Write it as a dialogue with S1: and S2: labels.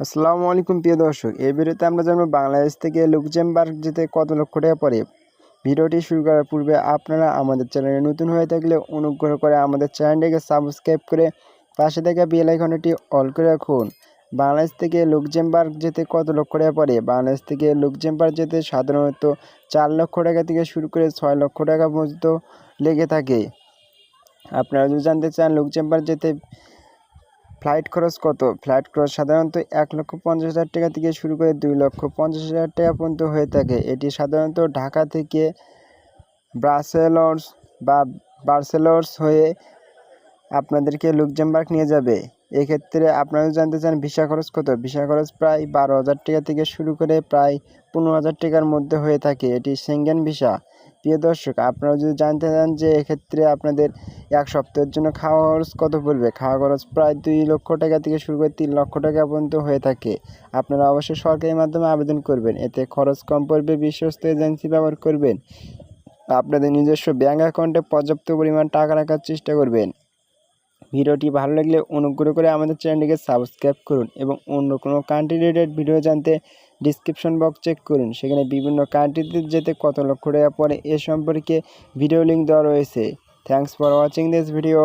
S1: আসসালামু আলাইকুম প্রিয় দর্শক, এই ভিডিওতে আমরা জানব বাংলাদেশ থেকে লুকজেমবার্গ যেতে কত লক্ষ টাকা পড়ে ভিডিওটি শুরু করার পূর্বে আপনারা আমাদের চ্যানেলে নতুন হয়ে থাকলে অনুগ্রহ করে আমাদের চ্যানেলটিকে সাবস্ক্রাইব করে পাশে থাকা বেল আইকনটি অল করে রাখুন। বাংলাদেশ থেকে লুকজেমবার্গ যেতে কত লক্ষ টাকা পড়ে বাংলাদেশ থেকে লুকজেমবার্গ যেতে সাধারণত চার লক্ষ টাকা থেকে শুরু করে ছয় লক্ষ টাকা পর্যন্ত লেগে থাকে। আপনারা যদি জানতে চান লুকজেমবার্গ যেতে ফ্লাইট খরচ কত? ফ্লাইট খরচ সাধারণত এক লক্ষ পঞ্চাশ হাজার টাকা থেকে শুরু করে দুই লক্ষ পঞ্চাশ হাজার টাকা পর্যন্ত হয়ে থাকে। এটি সাধারণত ঢাকা থেকে ব্রাসেলস বা বার্সেলস হয়ে আপনাদেরকে লুকজেমবার্গ নিয়ে যাবে। এক্ষেত্রে আপনারা জানতে চান ভিসা খরচ কত? ভিসা খরচ প্রায় বারো হাজার টাকা থেকে শুরু করে প্রায় পনেরো হাজার টাকার মধ্যে হয়ে থাকে। এটি সেঙ্গেন ভিসা। প্রিয় দর্শক, আপনারা যদি জানতে চান যে এক্ষেত্রে আপনাদের এক সপ্তাহের জন্য খাওয়া খরচ কত পড়বে, খাওয়া খরচ প্রায় দুই লক্ষ টাকা থেকে শুরু করে তিন লক্ষ টাকা পর্যন্ত হয়ে থাকে। আপনারা অবশ্যই সরকারি মাধ্যমে আবেদন করবেন, এতে খরচ কম পড়বে, বিশ্বস্ত এজেন্সি ব্যবহার করবেন। আপনাদের নিজস্ব ব্যাঙ্ক অ্যাকাউন্টে পর্যাপ্ত পরিমাণ টাকা রাখার চেষ্টা করবেন। ভিডিওটি ভালো লাগলে অনুগ্রহ করে আমাদের চ্যানেলটিকে সাবস্ক্রাইব করুন এবং অন্য কোনো কান্ট্রি রিলেটেড ভিডিও জানতে ডিসক্রিপশন বক্স চেক করুন। সেখানে বিভিন্ন কান্ট্রিতে যেতে কত লক্ষ টাকা পড়ে এ সম্পর্কে ভিডিও লিঙ্ক দেওয়া রয়েছে। Thanks for watching this video